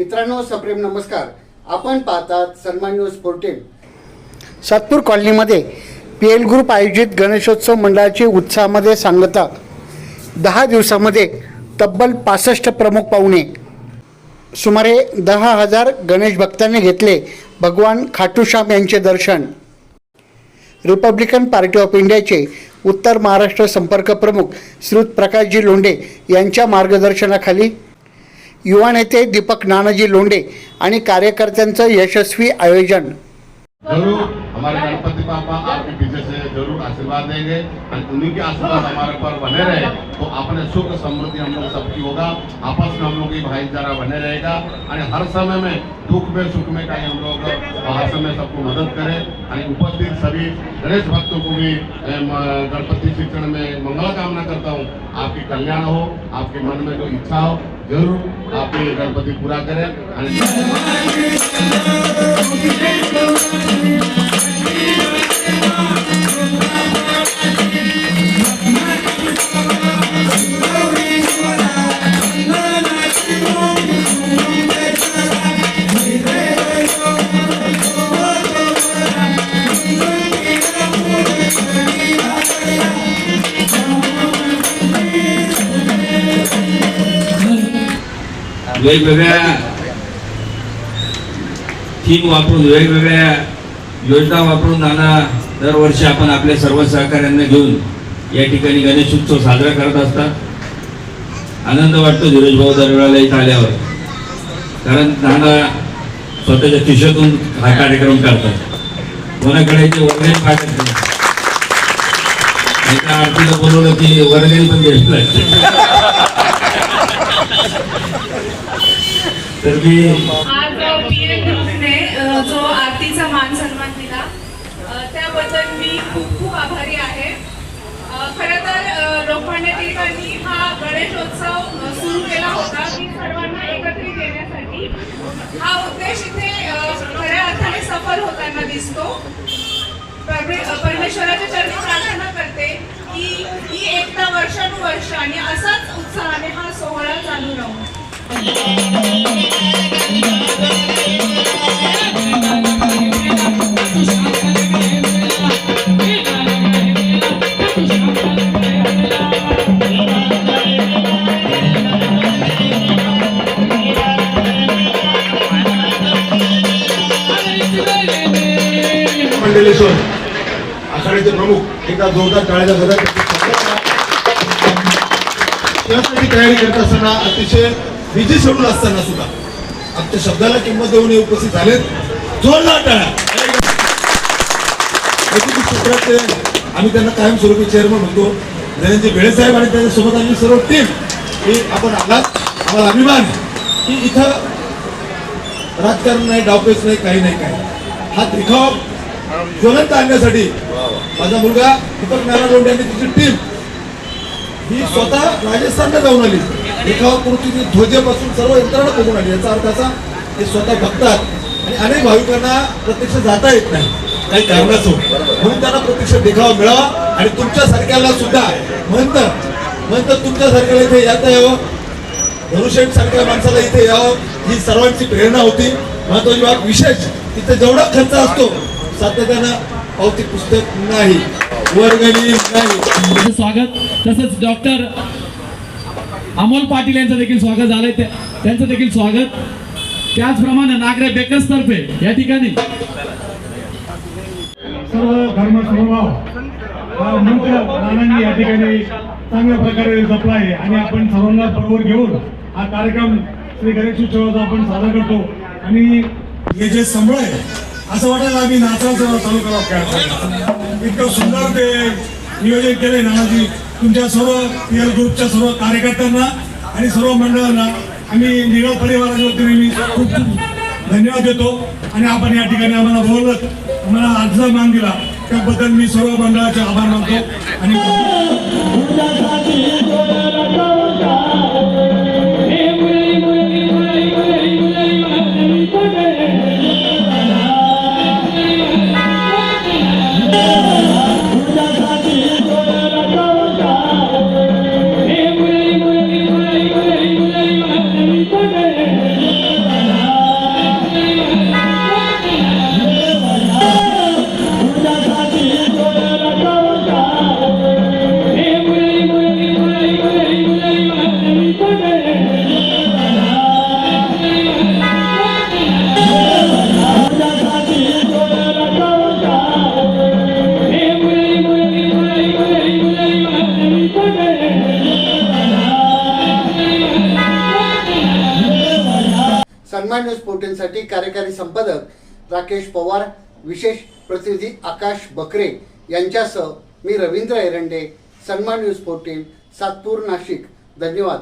मित्रांनो सप्रेम नमस्कार. आपण पाहतात सन्मान न्यूज फोर्टीन सातपूर कॉलनीमध्ये पी एल ग्रुप आयोजित गणेशोत्सव मंडळाची उत्साहामध्ये सांगता दहा दिवसामध्ये तब्बल पासष्ट प्रमुख पाहुणे सुमारे दहा हजार गणेश भक्तांनी घेतले भगवान खाटूश्याम यांचे दर्शन. रिपब्लिकन पार्टी ऑफ इंडियाचे उत्तर महाराष्ट्र संपर्क प्रमुख श्रुत प्रकाशजी लोंढे यांच्या मार्गदर्शनाखाली युवा नेते दीपक नानाजी लोंढे आणि कार्यकर्त्यांचं यशस्वी आयोजन. ज़रूर आशीर्वाद देंगे उन्हीं के आशीर्वाद हमारे पर बने रहे तो अपने सुख समृद्धि हम लोग सबकी होगा, आपस में हम लोग की भाईचारा बने रहेगा, और हर समय में दुख में, सुख में कहीं हम लोग हर समय सबको मदद करें, और उपस्थित सभी गणेश भक्तों को भी गणपति शिक्षण में मंगल कामना करता हूँ, आपकी कल्याण हो, आपके मन में जो इच्छा हो, ज़रूर आप ये गणपति पूरा करें वेगवेगळ्या थीम वापरून वेगवेगळ्या योजना वापरून नाना दरवर्षी आपण आपल्या सर्व सहकाऱ्यांना घेऊन या ठिकाणी गणेश उत्सव साजरा करत असतात. आनंद वाटतो धीरज भाऊ दरवेळेला इथं आल्यावर. कारण नाना स्वतःच्या खिशातून हा कार्यक्रम करतात. कोणाकडे ते वर्गणी पाठत नाही एका आरतीला बोलवलं की वर्गणी पण द्यायची लागते तर मी आज पीएम ग्रुपने जो आरतीचा मान सन्मान दिला त्याबद्दल मी खूप खूप आभारी आहे. खर तर अ, लोकमान्य टिळकांनी हा गणेशोत्सव सुरू केला होता की सर्वांना एकत्रित येण्यासाठी. हा उद्देश इथे खऱ्या अर्थाने सफल होताना दिसतो. परमेश्वराच्या चरणी प्रार्थना करते की ही एकता वर्षानुवर्ष आणि असाच उत्साहाने हा सोहळा चालू राहू. महाबळेश्वर आखाड्याचे प्रमुख एकदा जोरदार टाळ्याचा गजर त्यासाठी तयारी करत असताना अतिशय बिझी शेड्यूल असताना सुद्धा आमच्या शब्दाला किंमत देऊन उपस्थित झालेत. जोरदार टाळ्या. औद्योगिक आम्ही त्यांना कायमस्वरूपी चेअरमन म्हणतो. धनंजय भेळे साहेब आणि त्याच्यासोबत आम्ही सर्व टीम ही आपण आलात. आम्हाला अभिमान की इथं राजकारण नाही डावपेच नाही काही नाही काय हा दिखाव ज्वलंत आणण्यासाठी. माझा मुलगा दीपक नारायण लोंढे आणि तिची टीम ही स्वतः राजस्थानला जाऊन आली. दिखावा कृतीची ध्वजेपासून सर्व यंत्रणा बघून आली. याचा अर्थ असा ते स्वतः बघतात आणि अनेक भाविकांना प्रत्यक्ष जाता येत नाही. काही कारणाचं म्हणून त्यांना प्रत्यक्ष देखावा मिळावा आणि तुमच्यासारख्याला सुद्धा. म्हणतं म्हणतं तुमच्यासारख्याला इथे येता यावं. धनुषेट सारख्या माणसाला इथे यावं. ही सर्वांची प्रेरणा होती. महत्वाची बाब विशेष इथे जेवढा खर्च असतो सातत्यानं पावती पुस्तक नाही वर्गणी नाही. तुमचं स्वागत. तसंच डॉक्टर अमोल पाटील यांचं देखील स्वागत झालंय. त्या- त्यांचं देखील स्वागत. त्याचप्रमाणे नागरे बेकर्स तर्फे या ठिकाणी. सर्व धर्म समभाव मंत्र नानांनी या ठिकाणी चांगल्या प्रकारे जपला आहे आणि आपण सर्वांना बरोबर घेऊन हा कार्यक्रम श्री गणेश उत्सवाचा आपण साजरा करतो. आणि हे जे संबळ आहे असं वाटायला आम्ही नाचायचं चालू करावं इतकं सुंदर ते नियोजन केले नानाजी. तुमच्या सर्व पी ग्रुपच्या सर्व कार्यकर्त्यांना आणि सर्व मंडळांना. आम्ही निळा परिवाराच्या वतीने मी खूप खूप धन्यवाद देतो. आणि आपण या ठिकाणी आम्हाला बोलत आम्हाला आजचा मान दिला. त्याबद्दल मी सर्व मंडळाचे आभार मानतो आणि सन्मान न्यूज पोर्टलसाठी कार्यकारी संपादक राकेश पवार विशेष प्रतिनिधी आकाश बकरे यांच्यासह मी रवींद्र एरंडे सन्मान न्यूज पोर्टल सातपूर नाशिक. धन्यवाद.